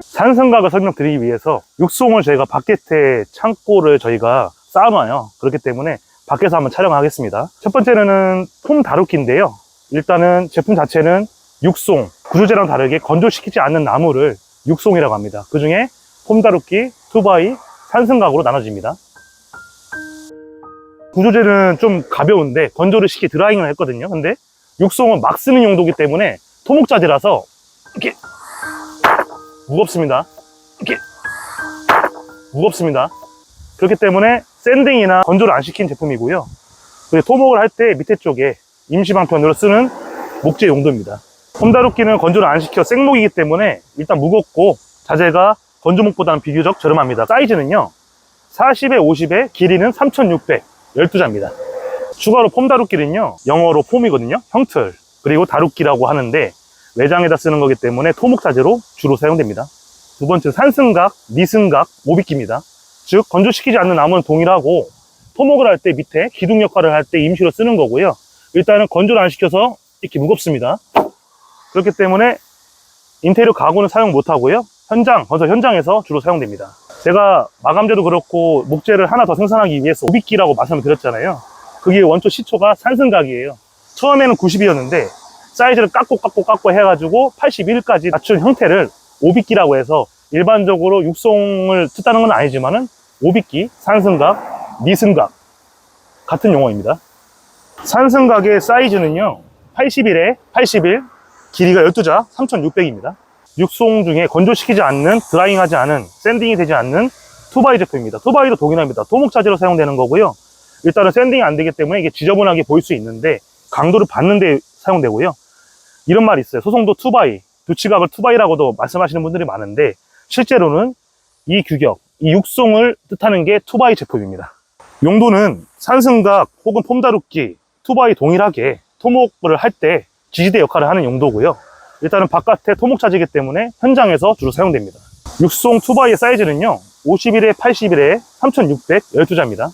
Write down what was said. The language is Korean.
산성각을 설명드리기 위해서 육송을 저희가 바켓에 창고를 저희가 쌓아놔요. 그렇기 때문에 밖에서 한번 촬영하겠습니다. 첫 번째는 폼 다루기인데요. 일단은 제품 자체는 육송, 구조제랑 다르게 건조시키지 않는 나무를 육송이라고 합니다. 그 중에 폼 다루기, 투바이, 산성각으로 나눠집니다. 구조제는 좀 가벼운데 건조를 시키 드라잉을 했거든요. 근데 육송은 막 쓰는 용도이기 때문에 토목자재라서 이렇게 무겁습니다. 이렇게 무겁습니다. 그렇기 때문에 샌딩이나 건조를 안 시킨 제품이고요. 그리고 토목을 할 때 밑에 쪽에 임시방편으로 쓰는 목재 용도입니다. 홈다루기는 건조를 안 시켜 생목이기 때문에 일단 무겁고 자재가 건조목보다는 비교적 저렴합니다. 사이즈는요. 40에 50에 길이는 3600 12자입니다. 추가로 폼 다루기는요. 영어로 폼이거든요. 형틀 그리고 다루기라고 하는데 외장에다 쓰는 거기 때문에 토목 자재로 주로 사용됩니다. 두 번째 산승각, 미승각, 모비기입니다. 즉 건조시키지 않는 나무는 동일하고 토목을 할 때 밑에 기둥 역할을 할 때 임시로 쓰는 거고요. 일단은 건조를 안 시켜서 이렇게 무겁습니다. 그렇기 때문에 인테리어 가구는 사용 못 하고요. 현장, 건설 현장에서 주로 사용됩니다. 제가 마감재도 그렇고 목재를 하나 더 생산하기 위해서 오비기라고 말씀을 드렸잖아요. 그게 원초 시초가 산승각이에요. 처음에는 90이었는데 사이즈를 깎고 깎고 깎고 해가지고 81까지 낮춘 형태를 오비기라고 해서 일반적으로 육송을 뜻하는 건 아니지만은 오비기, 산승각, 미승각 같은 용어입니다. 산승각의 사이즈는요 81에 81 길이가 12자 3600입니다. 육송 중에 건조시키지 않는 드라잉하지 않은 샌딩이 되지 않는 투바이 제품입니다. 투바이도 동일합니다. 토목 자재로 사용되는 거고요. 일단은 샌딩이 안 되기 때문에 이게 지저분하게 보일 수 있는데 강도를 받는 데 사용되고요 이런 말이 있어요 소송도 투바이 두치각을 투바이라고도 말씀하시는 분들이 많은데 실제로는 이 규격 이 육송을 뜻하는 게 투바이 제품입니다 용도는 산승각 혹은 폼다루기 투바이 동일하게 토목을 할 때 지지대 역할을 하는 용도고요. 일단은 바깥에 토목 차지기 때문에 현장에서 주로 사용됩니다. 육송 투바이의 사이즈는요. 51에 81에 3600 12자입니다.